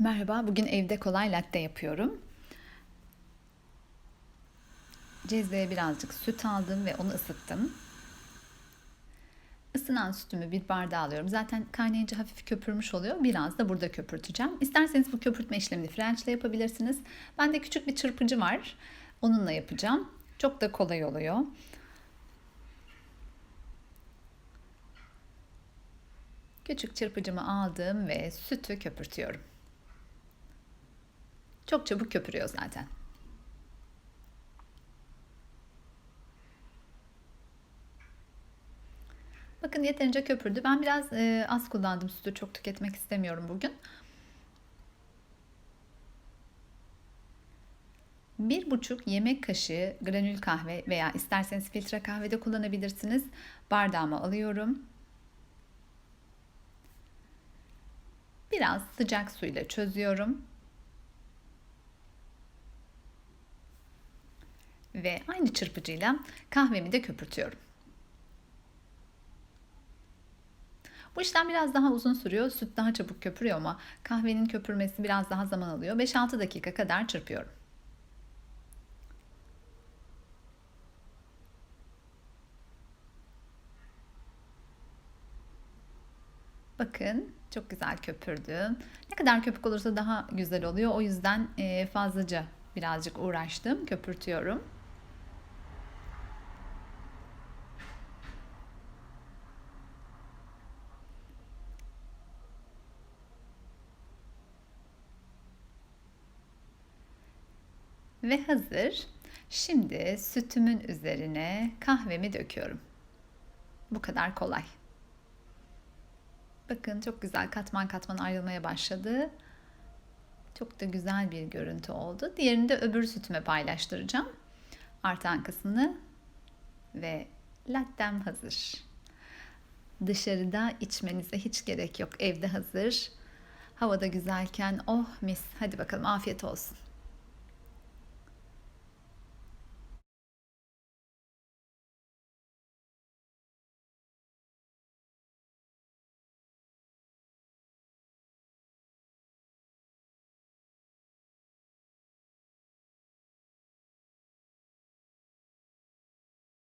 Merhaba, bugün evde kolay latte yapıyorum. Cezveye birazcık süt aldım ve onu ısıttım. Isınan sütümü bir bardağa alıyorum. Zaten kaynayınca hafif köpürmüş oluyor. Biraz da burada köpürteceğim. İsterseniz bu köpürtme işlemini French ile yapabilirsiniz. Bende küçük bir çırpıcı var. Onunla yapacağım. Çok da kolay oluyor. Küçük çırpıcımı aldım ve sütü köpürtüyorum. Çok çabuk köpürüyor zaten. Bakın yeterince köpürdü. Ben biraz e, az kullandım sütü. Çok tüketmek istemiyorum bugün. Bir buçuk yemek kaşığı granül kahve veya isterseniz filtre kahve de kullanabilirsiniz. Bardağıma alıyorum. Biraz sıcak suyla çözüyorum. Ve aynı çırpıcıyla kahvemi de köpürtüyorum. Bu işlem biraz daha uzun sürüyor. Süt daha çabuk köpürüyor ama kahvenin köpürmesi biraz daha zaman alıyor. 5-6 dakika kadar çırpıyorum. Bakın çok güzel köpürdü. Ne kadar köpük olursa daha güzel oluyor. O yüzden fazlaca birazcık uğraştım. Köpürtüyorum. Ve hazır. Şimdi sütümün üzerine kahvemi döküyorum. Bu kadar kolay. Bakın çok güzel katman katman ayrılmaya başladı. Çok da güzel bir görüntü oldu. Diğerini de öbür sütüme paylaştıracağım. Artan kısmını ve lattem hazır. Dışarıda içmenize hiç gerek yok. Evde hazır. Havada güzelken oh mis. Hadi bakalım afiyet olsun.